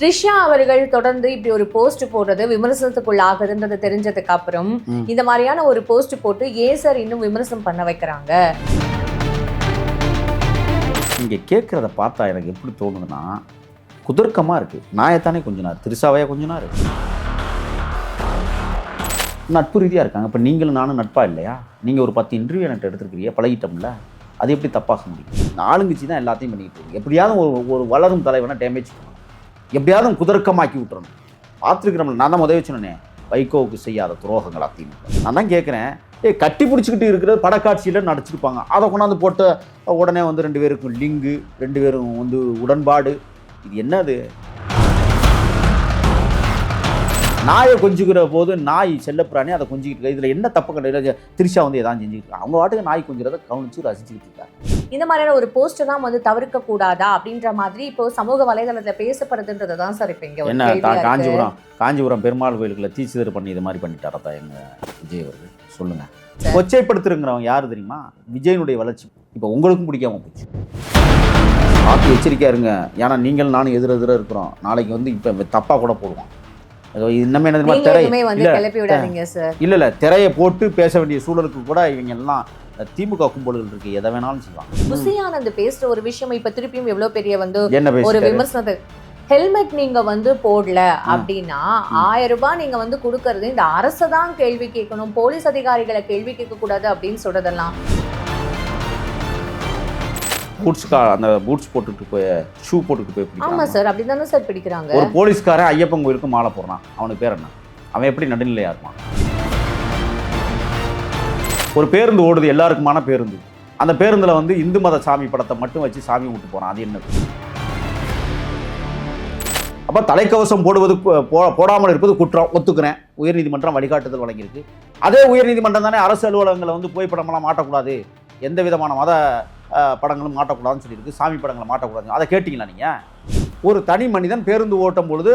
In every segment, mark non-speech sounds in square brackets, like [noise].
த்ரிஷா அவர்கள் தொடர்ந்து இப்படி ஒரு போஸ்ட் போடுறது விமர்சனத்துக்குள்ள ஆகுதுன்றது தெரிஞ்சதுக்கு அப்புறம். இந்த மாதிரியான ஒரு போஸ்ட் போட்டு ஏன் சார் இன்னும் விமர்சனம் பண்ண வைக்கிறாங்க? இங்கே கேட்குறத பார்த்தா எனக்கு எப்படி தோணுதுன்னா குதர்க்கமாக இருக்குது நாயத்தானே கொஞ்ச நேரம் திருசாவையா கொஞ்ச நேரம் நட்பு ரீதியாக இருக்காங்க. இப்போ நீங்களும் நானும் நட்பா இல்லையா? நீங்கள் ஒரு பத்து இன்டர்வியூ என்கிட்ட எடுத்துருக்கிறீங்க பழகிட்டோம்ல? அது எப்படி தப்பாக முடியும் ஆளுங்கட்சி தான் எல்லாத்தையும் பண்ணிக்கிட்டு இருக்கு. எப்படியாவது ஒரு ஒரு வளரும் தலைவனை டேமேஜ் எப்படியாவது குதர்க்கமாக்கி விட்டுறணும். பார்த்துருக்கிறோம்ல நான் தான் முதவே வச்சுனேன் வைகோவுக்கு செய்யாத துரோகங்கள் அதிமுக நான் தான் கேட்குறேன் ஏய் கட்டி பிடிச்சிக்கிட்டு இருக்கிற படக்காட்சியில் நடிச்சிருப்பாங்க. அதை கொண்டாந்து போட்டு உடனே வந்து ரெண்டு பேருக்கும் லிங்கு ரெண்டு பேரும் வந்து உடன்பாடு. இது என்னது? நாயை கொஞ்சிக்கிற போது நாய் செல்லப்பிராணி அதை கொஞ்சிக்கிட்டு இருக்கு? இதில் என்ன தப்பு கிடையாது திரிஷா வந்து எதாவது செஞ்சுக்கிட்டு அவங்க வாட்டுக்கு நாய் கொஞ்சிறத கவனிச்சு ரசிச்சுக்கிட்டு இருக்காங்க. இந்த மாதிரியான ஒரு போஸ்ட் எல்லாம் வந்து தவிர்க்க கூடாதா அப்படின்ற மாதிரி இப்போ சமூக வலைதளத்துல பேசப்படுதுன்றது தான் சார் இப்போ இங்க என்ன. காஞ்சிபுரம் காஞ்சிபுரம் பெருமாள் கோயிலுக்குள்ள தீச்சிதர் பண்ணி இது மாதிரி பண்ணிட்டாரதா எங்க விஜய் அவர்கள்? சொல்லுங்க. சரி. கொச்சைப்படுத்துறங்கிறவங்க யாரு தெரியுமா? விஜயனுடைய வளர்ச்சி. இப்போ உங்களுக்கும் பிடிக்காம போச்சு. பார்த்து எச்சரிக்கையா இருங்க ஏன்னா நீங்கள் நானும் எதிர எதிர இருக்கிறோம். நாளைக்கு வந்து இப்போ தப்பா கூட போடுவான் அது இன்னமே என்ன திரை? இல்ல இல்ல இல்ல திரையை போட்டு பேச வேண்டிய சூழலுக்கு கூட இவங்க எல்லாம் திமுக கும்பல்கள் இருக்கு. எதை வேணாலும் செய்வாங்க புசி ஆனந்த் பேசுற ஒரு விஷயம் இப்ப திருப்பியும் எவ்வளவு பெரிய வந்து ஒரு விமர்சனத்தை ஹெல்மெட் நீங்க வந்து போடல அப்படின்னா ஆயிரம் ரூபாய் நீங்க வந்து கொடுக்கறது இந்த அரசை தான் கேள்வி கேட்கணும் போலீஸ் அதிகாரிகளை கேள்வி கேட்க கூடாது அப்படின்னு சொல்றதெல்லாம். பூட்ஸ் கா அந்த பூட்ஸ் போட்டுட்டு போய் ஷூ போட்டுட்டு போய் ஆமா பிடிக்கிறாங்க. சார் அப்படிதானே சார் பிடிக்கிறாங்க? ஒரு போலீஸ்காரன் ஐயப்பன் கோயிலுக்கு மாலை போடுறான். அவனுக்கு பேர் என்ன? அவன் எப்படி நடுநிலையா இருப்பான்? ஒரு பேருந்து ஓடுது எல்லாருக்குமான பேருந்து. அந்த பேருந்துல வந்து இந்து மத சாமி படத்தை மட்டும் வச்சு சாமி விட்டு போறான். அது என்னது? அப்ப தலைக்கவசம் போடுவது கு- போ- போடாமல் இருப்பது குற்றம். ஒத்துக்கிறேன். உயர்நீதிமன்றம் வழிகாட்டுதல் வழங்கியிருக்கு. அதே உயர்நீதிமன்றம் தானே அரசு அலுவலகங்களை வந்து புகைப்படமெல்லாம் மாட்டக்கூடாது. எந்த விதமான மத படங்களும் மாட்டக்கூடாதுன்னு சொல்லியிருக்கு. சாமி படங்களை மாட்டக்கூடாது அதை கேட்டிங்களா நீங்க? ஒரு தனி மனிதன் பேருந்து ஓட்டும் பொழுது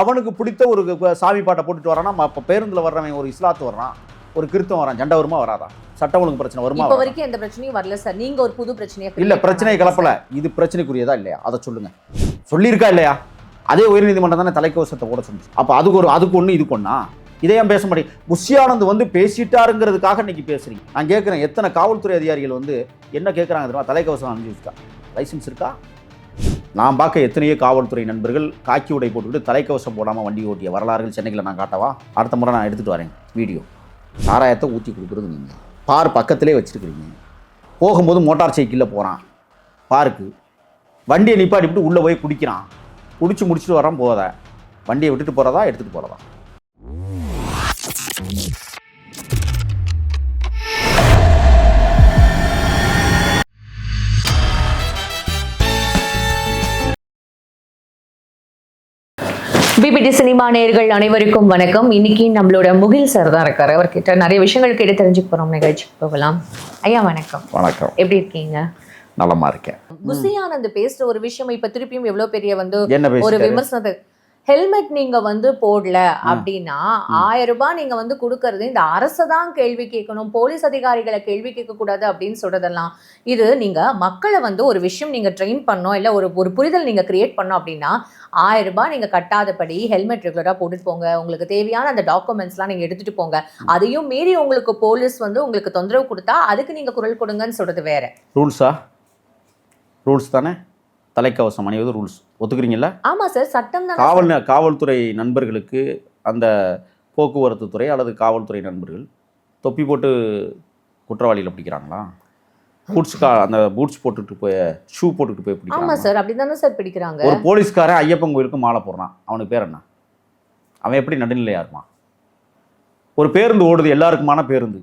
அவனுக்கு பிடித்த ஒரு சாமி பாட்டை போட்டுட்டு வரானா? இப்போ பேருந்தில் வர்றவன் ஒரு இஸ்லாத்து வர்றான். ஒரு கிறிஸ்தவம் வரான் ஜண்டை வருமா வராதா? சட்டம் ஒழுங்கு பிரச்சனை வருமா இப்ப? வரைக்கும் எந்த பிரச்சனையும் வரல சார். நீங்க ஒரு புது பிரச்சனையை இல்ல பிரச்சனையை கிளப்பல இது பிரச்சனைக்குரியதா இல்லையா? அதை சொல்லுங்க. சொல்லியிருக்கா இல்லையா? அதே உயர்நீதிமன்றம் தானே தலைக்கவசத்தை போட சொன்னிச்சு அப்ப அதுக்கு ஒரு அதுக்கு ஒண்ணு இதுக்கு ஒண்ணா? இதையும் ஏன் பேச மாட்டேங்க புஷியானந்த் வந்து பேசிட்டாருங்கிறதுக்காக இன்னைக்கு பேசுறீங்க. நான் கேட்குறேன் எத்தனை காவல்துறை அதிகாரிகள் வந்து என்ன கேட்குறாங்க தெரியுமா? தலைக்கவசம் அணிஞ்சிருக்கா லைசன்ஸ் இருக்கா? நான் பார்க்க எத்தனையோ காவல்துறை நண்பர்கள் காக்கி உடை போட்டுக்கிட்டு தலைக்கவசம் போடாமல் வண்டி ஓட்டிய வரலாறுகள் சென்னையில் நான் காட்டவா? அடுத்த முறை நான் எடுத்துகிட்டு வரேன். வீடியோ. சாராயத்தை ஊற்றி கொடுக்குறது நீங்கள் பார் பக்கத்திலே வச்சுருக்கிறீங்க. போகும்போது மோட்டார் சைக்கிளில் போகிறான் பார்க்கு. வண்டியை நிப்பாட்டிவிட்டு உள்ளே போய் குடிக்கிறான். குடிச்சு முடிச்சுட்டு வரான் போத வண்டியை விட்டுட்டு போகிறதா எடுத்துகிட்டு போகிறதா பிபிடி சினிமா நேயர்கள் அனைவருக்கும் வணக்கம். இன்னைக்கு நம்மளோட முகில் சார் தான் இருக்காரு. அவர்கிட்ட நிறைய விஷயங்கள் கேட்டு தெரிஞ்சுக்க போறோம். நிகழ்ச்சிக்கு போகலாம். ஐயா வணக்கம். வணக்கம். எப்படி இருக்கீங்க? நலமா இருக்கேன். புசி ஆனந்த் பேசுற ஒரு விஷயம் இப்ப திருப்பியும் எவ்வளவு பெரிய வந்து ஒரு விமர்சனத்தை ஹெல்மெட் நீங்க வந்து போடல அப்படின்னா ஆயிரம் ரூபாய் நீங்க வந்து கொடுக்கறது இந்த அரசை தான் கேள்வி கேட்கணும் போலீஸ் அதிகாரிகளை கேள்வி கேட்க கூடாது அப்படின்னு சொல்றதெல்லாம். இது நீங்க மக்களை வந்து ஒரு விஷயம் நீங்க ட்ரெயின் பண்ணோம் இல்ல ஒரு ஒரு புரிதல் நீங்க கிரியேட் பண்ணோம் அப்படின்னா ஆயிரம் ரூபாய் நீங்க கட்டாதபடி ஹெல்மெட் ரெகுலரா போட்டுட்டு போங்க. உங்களுக்கு தேவையான அந்த டாக்குமெண்ட்ஸ்லாம் நீங்க எடுத்துட்டு போங்க. அதையும் மீறி உங்களுக்கு போலீஸ் வந்து உங்களுக்கு தொந்தரவு கொடுத்தா அதுக்கு நீங்க குரல் கொடுங்கன்னு சொல்றது வேற. ரூல்ஸா ரூல்ஸ் தானே? தலைக்கவசம் அணிவது ரூல்ஸ் ஒத்துக்கிறீங்களா ஆமா சார் சட்டம் தான் காவல் காவல்துறை நண்பர்களுக்கு அந்த போக்குவரத்து துறை அல்லது காவல்துறை நண்பர்கள் தொப்பி போட்டு குற்றவாளிகளை பிடிக்கிறாங்களா? பூட்ஸ் கா அந்த பூட்ஸ் போட்டுட்டு போய் ஷூ போட்டுட்டு போய் பிடிக்கிறாங்க சார் அப்படிதானே சார் பிடிக்கிறாங்க. ஒரு போலீஸ்காரன் ஐயப்பன் கோயிலுக்கு மாலை போடுறான். அவனுக்கு பேர் என்ன? அவன் எப்படி நடுநிலையா இருப்பான்? ஒரு பேருந்து ஓடுது எல்லாருக்குமான பேருந்து.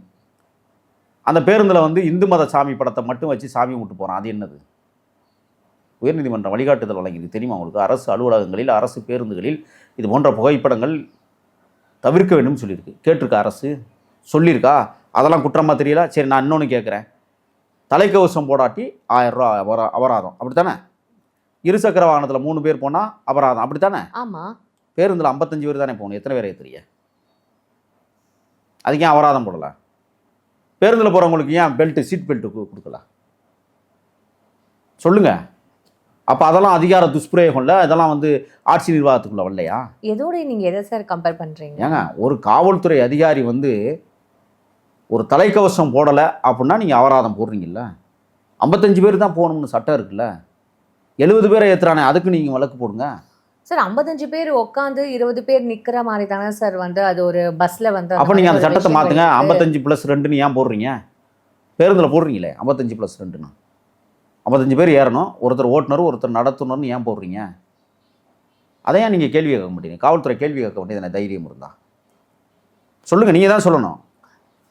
அந்த பேருந்தில் வந்து இந்து மத சாமி படத்தை மட்டும் வச்சு சாமி விட்டு போகிறான் அது என்னது? உயர்நீதிமன்றம் வழிகாட்டுதல் வழங்கியிருக்கு தெரியுமா உங்களுக்கு? அரசு அலுவலகங்களில் அரசு பேருந்துகளில் இது போன்ற புகைப்படங்கள் தவிர்க்க வேண்டும் சொல்லியிருக்கு. கேட்டிருக்கா அரசு? சொல்லியிருக்கா? அதெல்லாம் குற்றமா தெரியல? சரி நான் இன்னொன்று கேட்குறேன். தலைக்கவசம் போடாட்டி ஆயிரம் ரூபா அபரா அபராதம். அப்படித்தானே? இருசக்கர வாகனத்தில் மூணு பேர் போனால் அபராதம். அப்படித்தானே? ஆமா. பேருந்தில் ஐம்பத்தஞ்சு பேர் தானே போகணும். எத்தனை பேர் ஏற்றுறீங்க அதுக்கு ஏன் அபராதம் போடல? பேருந்தில் போகிறவங்களுக்கு ஏன் பெல்ட்டு சீட் பெல்ட்டு கொடுக்கல? சொல்லுங்க. அப்போ அதெல்லாம் அதிகார துஷ்பிரயோகம் இல்லை அதெல்லாம் வந்து ஆட்சி நிர்வாகத்துக்குள்ள வரலையா? எதோட நீங்க எதை சார் கம்பேர் பண்றீங்க? ஏங்க ஒரு காவல்துறை அதிகாரி வந்து ஒரு தலைக்கவசம் போடலை அப்படின்னா நீங்கள் அபராதம் போடுறீங்கல்ல? ஐம்பத்தஞ்சு பேர் தான் போகணும்னு சட்டம் இருக்குல்ல? எழுபது பேரை ஏற்றுறானே அதுக்கு நீங்கள் வழக்கு போடுங்க. சார் 55 பேர் உட்காந்து இருபது பேர் நிக்கிற மாதிரி தானே சார் வந்து அது ஒரு பஸ்ல வந்து அப்போ நீங்கள் அந்த சட்டத்தை மாற்றுங்க. ஐம்பத்தஞ்சு ப்ளஸ் ரெண்டுன்னு ஏன் போடுறீங்க? பேருந்தில் போடுறீங்களே ஐம்பத்தஞ்சு ப்ளஸ் ரெண்டுன்னு. ஐம்பத்தஞ்சு பேர் ஏறணும் ஒருத்தர் ஓட்டுநர் ஒருத்தர் நடத்துனர்னு ஏன் போடுறீங்க? அதை நீங்கள் கேள்வி கேட்க மாட்டீங்க? காவல்துறை கேள்வி கேட்க வேண்டியது தைரியம் இருந்தா. சொல்லுங்கள் நீங்கள் தான் சொல்லணும்.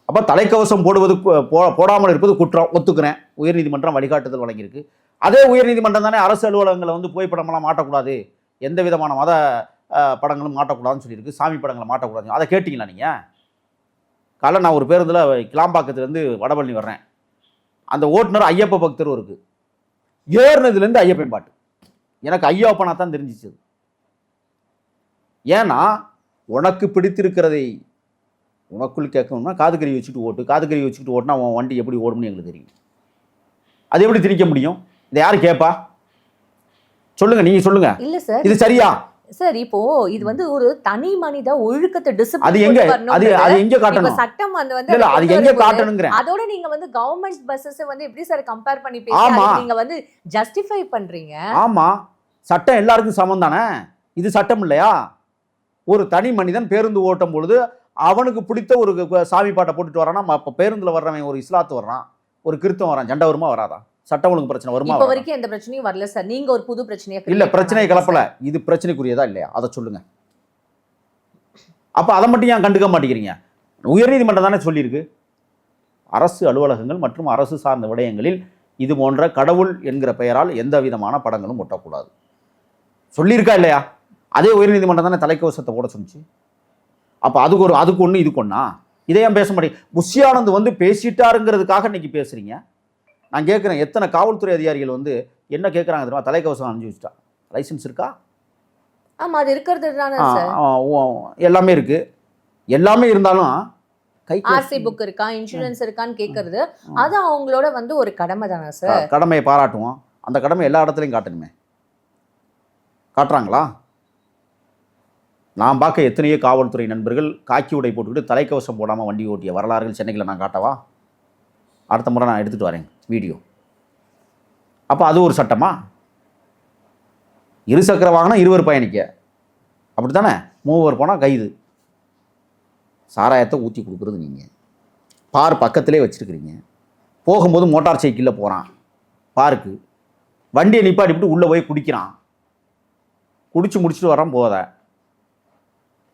அப்போ தலைக்கவசம் போடுவது போ போடாமல் இருப்பது குற்றம் ஒத்துக்கிறேன். உயர்நீதிமன்றம் வழிகாட்டுதல் வழங்கியிருக்கு. அதே உயர்நீதிமன்றம் தானே அரசு அலுவலகங்களை வந்து புகைப்படமெல்லாம் மாட்டக்கூடாது. எந்த விதமான மத படங்களும் மாட்டக்கூடாதுன்னு சொல்லியிருக்கு. சாமி படங்களை மாட்டக்கூடாது அதை கேட்டிங்களா நீங்கள் காலைல நான் ஒரு பேருந்தில் கிளாம்பாக்கத்துலேருந்து வடபழனி வர்றேன். அந்த ஓட்டுநர் ஐயப்ப பக்தரும் இருக்குது ஏறினதுலேருந்து ஐயப்பன் பாட்டு. எனக்கு ஐயப்பனா தான் தெரிஞ்சிச்சு அது. ஏன்னா உனக்கு பிடித்திருக்கிறதை உனக்குள் கேட்கணும்னா காதுகறி வச்சுட்டு ஓட்டு காதுகறி வச்சுட்டு ஓட்டினா உன் வண்டி எப்படி ஓடும்னு எங்களுக்கு தெரியும். அது எப்படி திணிக்க முடியும்? இதை யார் கேட்பா சொல்லுங்க நீங்க சொல்லுங்க. இது சரியா? சார் இப்போ இது வந்து ஒரு தனி மனித ஒழுக்கத்தை அது எங்க? அது எங்க காட்டணும்? சட்டம் வந்து வந்து அதோட நீங்க வந்து கவர்மெண்ட் பஸ்ஸஸ் வந்து எப்படி சார் கம்பேர் பண்ணி ஆமா. பேசி நீங்க வந்து ஜஸ்டிஃபை பண்றீங்க? ஆமா. சட்டம் எல்லாருக்கும் சமம் தானே? இது சட்டம் இல்லையா? ஒரு தனி மனிதன் பேருந்து ஓட்டும் பொழுது அவனுக்கு பிடித்த ஒரு சாமி பாட்டை போட்டுட்டு வரானா? அப்போ பேருந்தில் வர்றவன் ஒரு இஸ்லாத்து வர்றான். ஒரு கிறிஸ்தவன் வரான் ஜண்டை வருமா வராதா? சட்டம் ஒழுங்கு பிரச்சனை வருமா இப்ப? வரைக்கும் எந்த பிரச்சனையும் வரல சார். நீங்க ஒரு புது பிரச்சனையை இல்ல பிரச்சனையை பண்ணாதீங்க கலப்பல. இது பிரச்சனைக்குரியதா இல்லையா? அதை சொல்லுங்க. அப்ப அதை மட்டும் ஏன் கண்டுக்க மாட்டேங்கிறீங்க? உயர்நீதிமன்றம் தானே சொல்லியிருக்கு. அரசு அலுவலகங்கள் மற்றும் அரசு சார்ந்த விடயங்களில் இது போன்ற கடவுள் என்கிற பெயரால் எந்த விதமான படங்களும் ஒட்டக்கூடாது. சொல்லியிருக்கா இல்லையா? அதே உயர்நீதிமன்றம் தானே தலைக்கவசத்தை போட சொன்னுச்சு. அப்போ அதுக்கு ஒரு அதுக்கு ஒன்று இதுக்கு ஒன்றா இதை ஏன் பேச மாட்டேங்க? புஷியானந்த் வந்து பேசிட்டாருங்கிறதுக்காக இன்னைக்கு பேசுறீங்க. நான் கேட்குறேன் எத்தனை காவல்துறை அதிகாரிகள் வந்து என்ன கேட்குறாங்க தெரியுமா? தலைக்கவசம் அணிஞ்சு வச்சுட்டா. லைசன்ஸ் இருக்கா? ஆமா அது இருக்கிறது எல்லாமே இருக்கு. எல்லாமே இருந்தாலும் ஆர்சி புக் இருக்கா? இன்சூரன்ஸ் இருக்கான்னு கேக்குறது அது அவங்களோட வந்து ஒரு கடமை தானே சார். கடமையை பாராட்டுவோம். அந்த கடமை எல்லா இடத்துலையும் காட்டணுமே. காட்டுறாங்களா? நான் பார்க்க எத்தனையோ காவல்துறை நண்பர்கள் காக்கி உடை போட்டுக்கிட்டு தலைக்கவசம் போடாமல் வண்டி ஓட்டிய வரலாறுகள் சென்னையில் நான் காட்டவா? அடுத்த முறை நான் எடுத்துகிட்டு வரேன் வீடியோ. அப்போ அது ஒரு சட்டமா? இருசக்கர வாகனம் இருவர் பயணிக்க. அப்படி தானே மூவர் போனால் கைது. சாராயத்தை ஊற்றி கொடுக்குறது நீங்கள் பார் பக்கத்திலே வச்சுருக்கிறீங்க. போகும்போது மோட்டார் சைக்கிளில் போகிறான் பார்க்கு. வண்டியை நிப்பாட்டிவிட்டு உள்ளே போய் குடிக்கிறான். குடித்து முடிச்சுட்டு வரான் போத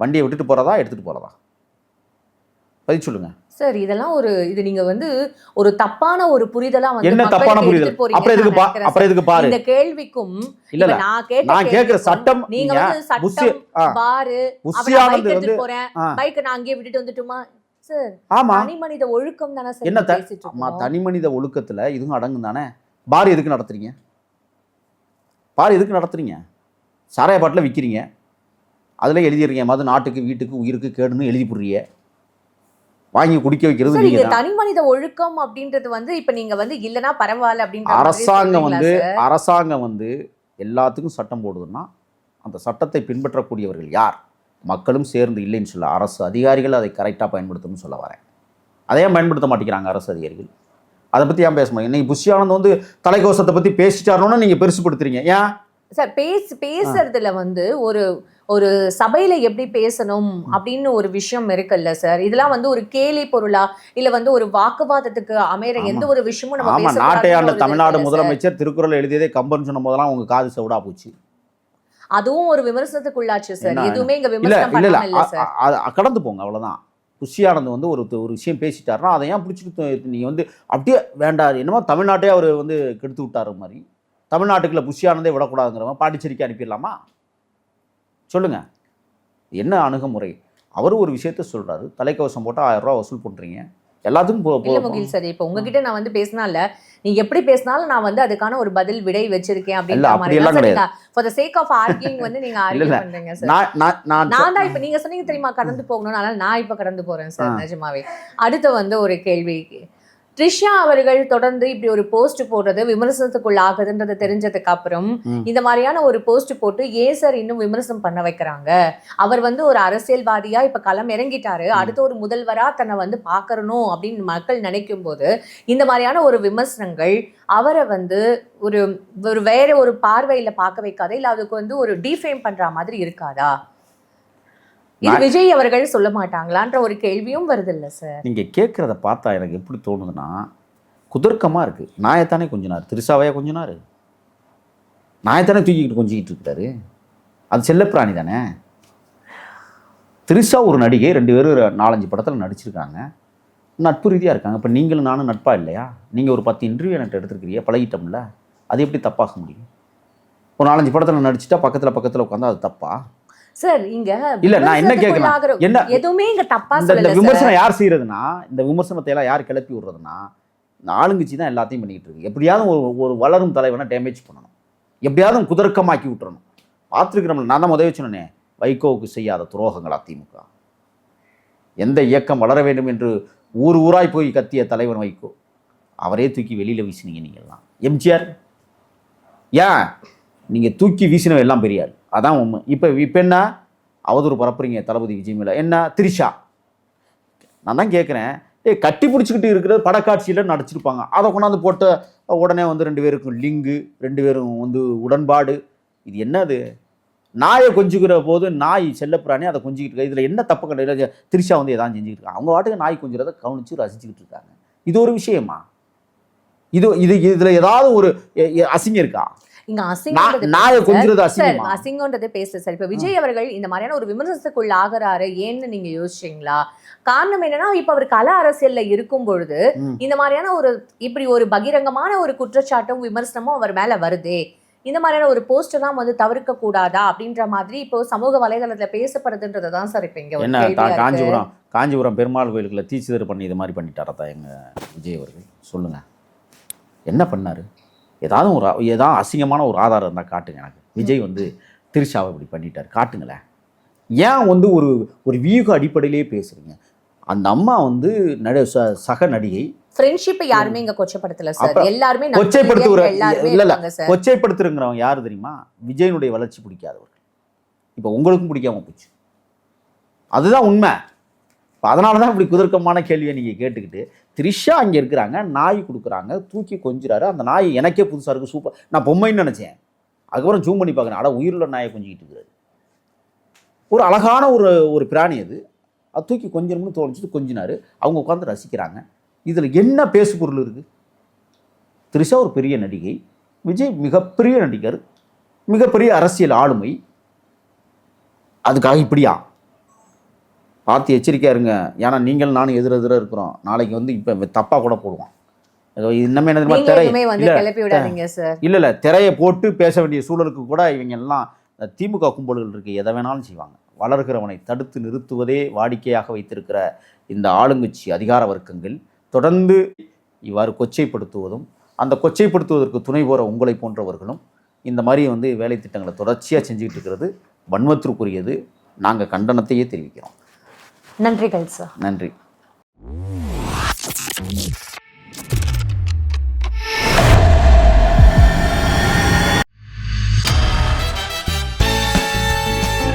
வண்டியை விட்டுட்டு போகிறதா எடுத்துகிட்டு போகிறதா பதில் சொல்லுங்க. சார் இதெல்லாம் ஒரு இது நீங்க வந்து ஒரு தப்பான ஒரு புரிதலா வந்து என்ன தப்பான புரிதல்? அப்புறம் எதுக்கு அப்புறம் எதுக்கு. பாரு? இந்த கேள்விக்கும் இல்ல நான் கேட்ட நான் கேட்குற கேள்விக்கும் சட்டம் நீங்க வந்து சட்டம் பாரு. பைக் வந்து போறேன். ஆ. பைக்கை நான் அங்கேயே விட்டுட்டு வந்துட்டுமா? சார் ஆமா. தனி மனித ஒழுக்கம் தானே சார் என்ன ஆமா. தனி மனித ஒழுக்கத்துல இதுவும் அடங்கும் தானே? பார் எதுக்கு நடத்துறீங்க? பார் எதுக்கு நடத்துறீங்க? சாராய பாட்டில் விற்கிறீங்க அதில் எழுதிடுறீங்க மது நாட்டுக்கு வீட்டுக்கு உயிருக்கு கேடுன்னு எழுதி போடுறீங்க. வாங்கி குடிக்க வைக்கிறது நீங்க தான் மனித ஒழுக்கம் அப்படின்றது வந்து இப்ப நீங்க வந்து இல்லனா பரவாயில்ல அப்படின்ற மாதிரி அரசாங்கம் வந்து? அரசாங்கம் வந்து எல்லாத்துக்கும் சட்டம் போடுதுன்னா அந்த சட்டத்தை பின்பற்றக்கூடியவர்கள் யார்? மக்களும் சேர்ந்து இல்லைன்னு சொல்ல அரசு அதிகாரிகள் அதை கரெக்டாக பயன்படுத்தணும்னு சொல்ல வரேன். அதை ஏன் பயன்படுத்த மாட்டேங்கிறாங்க அரசு அதிகாரிகள்? அதை பற்றி ஏன் பேச மாட்டேங்க? இன்னைக்கு புஷியானந்த் வந்து தலைக்கவசத்தை பற்றி பேசிட்டாருன்னா நீங்கள் பெருசுப்படுத்துறீங்க. ஏன்? சார் பேச பேசுறதுல வந்து ஒரு ஒரு சபையில எப்படி பேசணும் அப்படின்னு ஒரு விஷயம் இருக்குல்ல சார்? இதெல்லாம் வந்து ஒரு கேலி பொருளா? இல்ல வந்து ஒரு வாக்குவாதத்துக்கு அமையற. எந்த ஒரு விஷயமும் நம்ம ஆமாம் பேசக்கூடாதுன்னு நாட்டை ஆண்ட ஒரு இது தமிழ்நாடு? முதலமைச்சர் திருக்குறள் எழுதியதே கம்பன் சொன்ன போதெல்லாம் உங்கள் காது செவிடா போச்சு. அதுவும் ஒரு விமர்சனத்துக்குள்ளாச்சு சார். எதுவுமே இங்க விமர்சனம் இல்ல இல்ல கடந்து போங்க அவ்வளவுதான். புஷியானந்த் வந்து ஒரு ஒரு விஷயம் பேசிட்டாருன்னா அதை ஏன் பிடிச்சிட்டு நீங்க வந்து அப்படியே வேண்டாம் என்னமோ தமிழ்நாட்டே அவர் வந்து கெடுத்து விட்டாரு மாதிரி. தமிழ்நாட்டுக்குள்ள புஷியானந்தே விடக்கூடாதுங்கிறவங்க பாண்டிச்சேரிக்கு அனுப்பிடலாமா? சொல்லுங்க. என்ன அணுகுமுறை? அவர் ஒரு விஷயத்த சொல்றாரு. தலைக்கவசம் போட்டு ஆயிரம் ரூபாய் வசூல் பண்றீங்க. எல்லாத்துக்கும் இல்ல முகில் சார் இப்ப உங்ககிட்ட நான் வந்து பேசினால நீ எப்படி பேசினாலும் நான் வந்து அதுக்கான ஒரு பதில் விடை வச்சிருக்கேன் sir for the sake of arguing வந்து நீங்க [laughs] ஆர்கியூ. பண்றீங்க சார் நான் தான் இப்ப நீங்க சொன்னீங்க தெரியுமா கடந்து போகணும் அதனால நான் இப்ப கடந்து போறேன் சார். நிஜமாவே. அடுத்து வந்து ஒரு கேள்வி த்ரிஷா அவர்கள் தொடர்ந்து இப்படி ஒரு போஸ்ட் போடுறது விமர்சனத்துக்குள்ள ஆகுதுன்றது தெரிஞ்சதுக்கு அப்புறம். இந்த மாதிரியான ஒரு போஸ்ட் போட்டு ஏன் சார் இன்னும் விமர்சனம் பண்ண வைக்கிறாங்க. அவர் வந்து ஒரு அரசியல்வாதியா இப்ப களம் இறங்கிட்டாரு. அடுத்த ஒரு முதல்வரா தன்னை வந்து பாக்கறணும் அப்படின்னு மக்கள் நினைக்கும் போது இந்த மாதிரியான ஒரு விமர்சனங்கள் அவரை வந்து ஒரு ஒரு வேற ஒரு பார்வையில பார்க்க வைக்காதா? இல்ல அதுக்கு வந்து ஒரு டிஃபேம் பண்ற மாதிரி இருக்காதா? இது விஜய் அவர்கள் சொல்ல மாட்டாங்களான்ற ஒரு கேள்வியும் வருது இல்ல சார் நீங்கள் கேட்குறத பார்த்தா எனக்கு எப்படி தோணுதுன்னா குதர்க்கமாக இருக்குது நாயத்தானே கொஞ்சினார். திருசாவையா கொஞ்சினார். நாயத்தானே தூக்கிக்கிட்டு கொஞ்சிக்கிட்டு இருக்காரு. அது செல்லப்பிராணி தானே? திருசா ஒரு நடிகை ரெண்டு பேரும் நாலஞ்சு படத்தில் நடிச்சிருக்காங்க. நட்பு ரீதியாக இருக்காங்க. இப்போ நீங்களும் நானும் நட்பா இல்லையா? நீங்கள் ஒரு பத்து இன்டர்வியூ என்கிட்ட எடுத்துருக்கிறீங்க பழகிட்டோம்ல. அது எப்படி தப்பாக முடியும்? ஒரு நாலஞ்சு படத்தில் நடிச்சிட்டா பக்கத்தில் பக்கத்தில் உட்காந்தா அது தப்பா? சார் இங்க இல்ல, நான் என்ன? விமர்சனத்துக்குள்ளாகிற- என்ன- எதுவுமே இங்க தப்பா இந்த விமர்சனம் யார் செய்யறதுன்னா இந்த விமர்சனத்தை எல்லாம் யார் கிளப்பி விடுறதுன்னா இந்த ஆளுங்கட்சி தான் எல்லாத்தையும் பண்ணிட்டு இருக்கு. எப்படியாவது ஒரு ஒரு வளரும் தலைவனை டேமேஜ் பண்ணணும். எப்படியாவது குதர்க்கமாக்கி விட்டுறணும். பார்த்துருக்கிறோம்ல நான் தான் முதல் சொன்னேனே வைகோவுக்கு செய்யாத துரோகங்கள் அதிமுக. எந்த இயக்கம் வளர வேண்டும் என்று ஊர் ஊராய் போய் கத்திய தலைவன் வைகோ. அவரே தூக்கி வெளியில வீசினீங்க நீங்கள்லாம். எம்ஜிஆர்? ஏன்? நீங்க தூக்கி வீசினவ எல்லாம் பெரியார். அதான் உண்மை. இப்போ இப்போ என்ன? அவதூறு பரப்புறீங்க தளபதி விஜய் மேலே. என்ன? திரிஷா. நான் தான் கேட்குறேன் ஏ கட்டி பிடிச்சிக்கிட்டு இருக்கிற படக்காட்சியில் நடிச்சிருப்பாங்க. அதை கொண்டாந்து போட்ட உடனே வந்து ரெண்டு பேருக்கும் லிங்கு ரெண்டு பேரும் வந்து உடன்பாடு. இது என்னது? நாயை கொஞ்சிக்கிற போது நாய் செல்லப்பிராணி அதை கொஞ்சிக்கிட்டு இருக்கு? இதில் என்ன தப்பு கிடையாது திரிஷா வந்து எதாவது செஞ்சுக்கிட்டு இருக்காங்க அவங்க வாட்டுக்கு நாய் கொஞ்சிறத கவனிச்சு ரசிச்சுக்கிட்டு இருக்காங்க. இது ஒரு விஷயமா? இது இது இதில் ஏதாவது ஒரு எ- அசிங்கம் இருக்கா? இங்க அசிங்கம்ன்றது பேசல கொஞ்சிறது சார். அசிங்கமா? அசிங்கம்ன்றது பேச சார். இப்ப விஜய் அவர்கள் இந்த மாதிரியான ஒரு விமர்சனத்துக்குள்ள ஆகுறாரு ஏன்னு நீங்க யோசிச்சீங்களா? காரணம் என்னன்னா இப்ப அவர் கல அரசியல்ல இருக்கும் பொழுது. இந்த மாதிரியான ஒரு இப்படி ஒரு பகிரங்கமான ஒரு குற்றச்சாட்டும் விமர்சனமும் அவர் மேல வருதே. இந்த மாதிரியான ஒரு போஸ்ட் எல்லாம் வந்து தவிர்க்க கூடாதா? அப்படின்ற மாதிரி இப்போ சமூக வலைதளத்துல பேசப்படுதுன்றது தான் சார் இப்ப இங்க என்ன. காஞ்சிபுரம் காஞ்சிபுரம் பெருமாள் கோயிலுக்குள்ள தீச்சிதர் பண்ணி இது மாதிரி பண்ணிட்டாரா தான் எங்கள் விஜய் அவர்கள்? சொல்லுங்க. என்ன பண்ணாரு? ஏதாவது ஒரு ஏதாவது அசிங்கமான ஒரு ஆதாரம் இருந்தால் காட்டுங்க எனக்கு. விஜய் வந்து திருஷாவை இப்படி பண்ணிட்டார். காட்டுங்களேன். ஏன் வந்து ஒரு ஒரு வியூக அடிப்படையிலேயே பேசுறீங்க? அந்த அம்மா வந்து நட ச- சக நடிகை. ஃப்ரெண்ட்ஷிப் யாருமே இங்க கொச்சப்படுத்தல சார் எல்லாருமே எல்லாருமே இல்ல இல்ல. கொச்சைப்படுத்துறங்கிறவங்க யார் தெரியுமா? விஜயனுடைய வளர்ச்சி பிடிக்காதவர்கள். இப்போ உங்களுக்கும் பிடிக்காம போச்சு. அதுதான் உண்மை. இப்போ அதனால தான் இப்படி குதர்க்கமான கேள்வியை நீங்கள் கேட்டுக்கிட்டு த்ரிஷா அங்கே இருக்கிறாங்க நாய் கொடுக்குறாங்க தூக்கி கொஞ்சிறாரு. அந்த நாய் எனக்கே புதுசாக இருக்குது சூப்பர் நான் பொம்மைன்னு நினச்சேன். அதுக்கப்புறம் ஜூம் பண்ணி பார்க்குறேன். அட உயிருள்ள நாயை கொஞ்சிக்கிட்டு இருக்கிறாரு. ஒரு அழகான ஒரு ஒரு பிராணி அது. அது தூக்கி கொஞ்சணும்னு தோணிச்சிட்டு கொஞ்சினார். அவங்க உட்காந்து ரசிக்கிறாங்க. இதில் என்ன பேசு பொருள் இருக்குது த்ரிஷா ஒரு பெரிய நடிகை. விஜய் மிகப்பெரிய நடிகர். மிகப்பெரிய அரசியல் ஆளுமை. அதுக்காக இப்படியா? பார்த்து எச்சரிக்கையா இருங்க. ஏன்னா நீங்கள் நானும் எதிர எதிர இருக்கிறோம். நாளைக்கு வந்து இப்போ தப்பாக கூட போடுவான். ஏதோ இன்னமே என்ன திரை? இல்ல, இல்லை திரையை போட்டு பேச வேண்டிய சூழலுக்கு கூட இவங்க எல்லாம் திமுக கும்பல்கள் இருக்கு. எதை வேணாலும் செய்வாங்க. வளர்கிறவனை தடுத்து நிறுத்துவதே வாடிக்கையாக வைத்திருக்கிற இந்த ஆளுங்கட்சி அதிகார வர்க்கங்கள். தொடர்ந்து இவ்வாறு கொச்சைப்படுத்துவதும் அந்த கொச்சைப்படுத்துவதற்கு துணை போகிற உங்களை போன்றவர்களும் இந்த மாதிரி வந்து வேலை திட்டங்களை தொடர்ச்சியாக செஞ்சுக்கிட்டு இருக்கிறது வன்மத்திற்குரியது நாங்கள் கண்டனத்தையே தெரிவிக்கிறோம். நன்றிகள் சார் நன்றி.